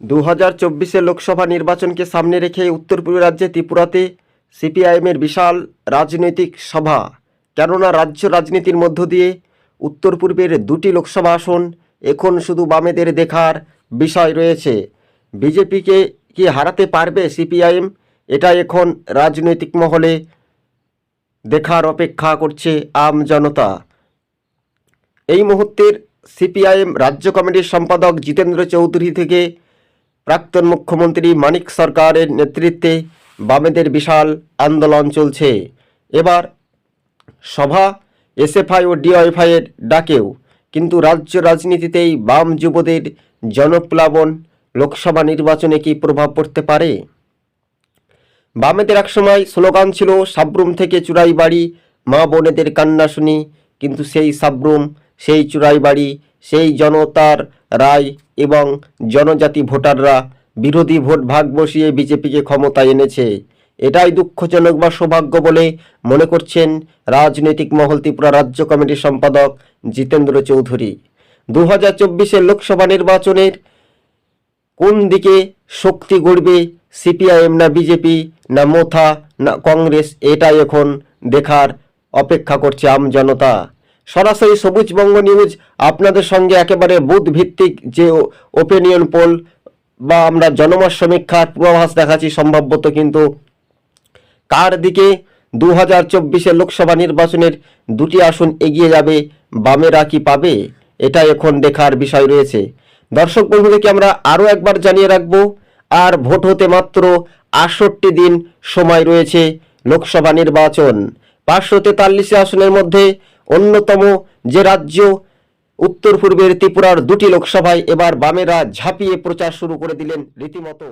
দু হাজার চব্বিশে লোকসভা নির্বাচনকে সামনে রেখে উত্তর পূর্ব রাজ্যে ত্রিপুরাতে সিপিআইএমের বিশাল রাজনৈতিক সভা। কেননা রাজ্য রাজনীতির মধ্য দিয়ে উত্তর পূর্বের দুটি লোকসভা আসন, এখন শুধু বামেদের দেখার বিষয় রয়েছে। বিজেপিকে কি হারাতে পারবে সিপিআইএম? এটা এখন রাজনৈতিক মহলে দেখার অপেক্ষা করছে আম জনতা। এই মুহূর্তের সিপিআইএম রাজ্য কমিটির সম্পাদক জিতেন্দ্র চৌধুরী থেকে প্রাক্তন মুখ্যমন্ত্রী মানিক সরকারের নেতৃত্বে বামেদের বিশাল আন্দোলন চলছে। এবার সভা এসএফআই ও ডিওয়াইফাই এর ডাকেও, কিন্তু রাজ্য রাজনীতিতেই বাম যুবদের জনপ্লাবন লোকসভা নির্বাচনে কি প্রভাব পড়তে পারে? বামেদের একসময় স্লোগান ছিল, সাবরুম থেকে চুরাই বাড়ি, মা বোনেদের কান্না শুনি, কিন্তু সেই সাবরুম, সেই চুরাই বাড়ি, সেই জনতার রায় এবং জনজাতি ভোটাররা বিরোধী ভোট ভাগ বসিয়ে বিজেপিকে ক্ষমতায় এনেছে। এটাই দুঃখজনক বা সৌভাগ্য বলে মনে করছেন রাজনৈতিক মহল ত্রিপুরা রাজ্য কমিটির সম্পাদক জিতেন্দ্র চৌধুরী। দু হাজার লোকসভা নির্বাচনের কোন দিকে শক্তি গড়বে সিপিআইএম না বিজেপি না মোথা না কংগ্রেস, এটাই এখন দেখার অপেক্ষা করছে আম জনতা। সরাসরি সবুজবঙ্গ নিউজ আপনাদের সঙ্গে একেবারে বুথ ভিত্তিক যে ওপিনিয়ন পোল বা আমরা জনমত সমীক্ষার পূর্বাভাস দেখাচ্ছি সম্ভবত কিন্তু কার দিকে দু হাজার চব্বিশে লোকসভা নির্বাচনের দুটি আসন এগিয়ে যাবে, বামেরা কি পাবে? এটা এখন দেখার বিষয় রয়েছে। দর্শক বন্ধুদেরকে আমরা আরও একবার জানিয়ে রাখব, আর ভোট হতে মাত্র আটষট্টি দিন সময় রয়েছে লোকসভা নির্বাচন। পাঁচশো তেতাল্লিশে আসনের মধ্যে অন্যতম যে রাজ্য উত্তর পূর্বের ত্রিপুরার দুটি লোকসভায় এবার বামেরা ঝাঁপিয়ে প্রচার শুরু করে দিলেন রীতিমতো।